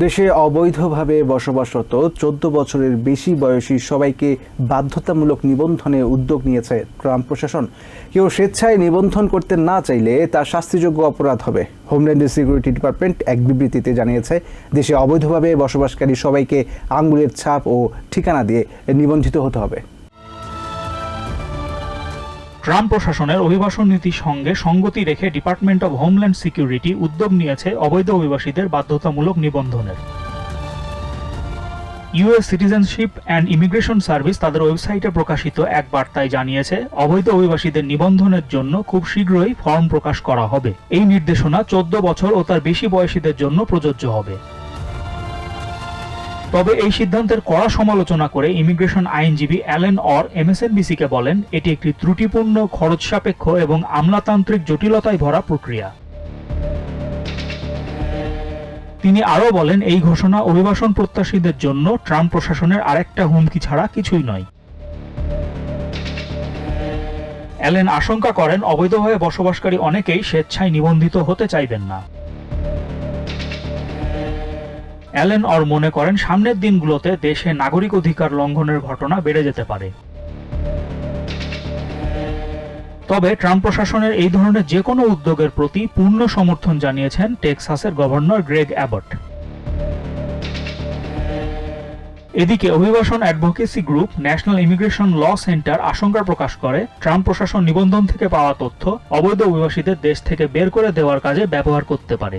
দেশে অবৈধভাবে বসবাসরত চোদ্দ বছরের বেশি বয়সী সবাইকে বাধ্যতামূলক নিবন্ধনে উদ্যোগ নিয়েছে ট্রাম্প প্রশাসন। কেউ স্বেচ্ছায় নিবন্ধন করতে না চাইলে তা শাস্তিযোগ্য অপরাধ হবে। হোমল্যান্ড সিকিউরিটি ডিপার্টমেন্ট এক বিবৃতিতে জানিয়েছে, দেশে অবৈধভাবে বসবাসকারী সবাইকে আঙ্গুলের ছাপ ও ঠিকানা দিয়ে নিবন্ধিত হতে হবে। ট্রাম্প প্রশাসনের অভিবাসন নীতির সঙ্গে সঙ্গতি রেখে ডিপার্টমেন্ট অব হোমল্যান্ড সিকিউরিটি উদ্যোগ নিয়েছে অবৈধ অভিবাসীদের বাধ্যতামূলক নিবন্ধনের। US citizenship and immigration service তাদের ওয়েবসাইটে প্রকাশিত এক বার্তায় জানিয়েছে, অবৈধ অভিবাসীদের নিবন্ধনের জন্য খুব শীঘ্রই ফর্ম প্রকাশ করা হবে। এই নির্দেশনা চোদ্দ বছর ও তার বেশি বয়সীদের জন্য প্রযোজ্য হবে। তবে এই সিদ্ধান্তের কড়া সমালোচনা করে ইমিগ্রেশন আইনজীবী অ্যালেন অর এমএসএনবিসিকে বলেন, এটি একটি ত্রুটিপূর্ণ খরচ সাপেক্ষ এবং আমলাতান্ত্রিক জটিলতায় ভরা প্রক্রিয়া। তিনি আরও বলেন, এই ঘোষণা অভিবাসন প্রত্যাশীদের জন্য ট্রাম্প প্রশাসনের আরেকটা হুমকি ছাড়া কিছুই নয়। অ্যালেন আশঙ্কা করেন, অবৈধভাবে বসবাসকারী অনেকেই স্বেচ্ছায় নিবন্ধিত হতে চাইবেন না। অ্যালেন অর মনে করেন, সামনের দিনগুলোতে দেশে নাগরিক অধিকার লঙ্ঘনের ঘটনা বেড়ে যেতে পারে। তবে ট্রাম্প প্রশাসনের এই ধরনের যে কোনো উদ্যোগের প্রতি পূর্ণ সমর্থন জানিয়েছেন টেক্সাসের গভর্নর গ্রেগ অ্যাবট। এদিকে অভিবাসন advocacy group national immigration law center আশঙ্কা প্রকাশ করে, ট্রাম্প প্রশাসন নিবন্ধন থেকে পাওয়া তথ্য অবৈধ অভিবাসীদের দেশ থেকে বের করে দেওয়ার কাজে ব্যবহার করতে পারে।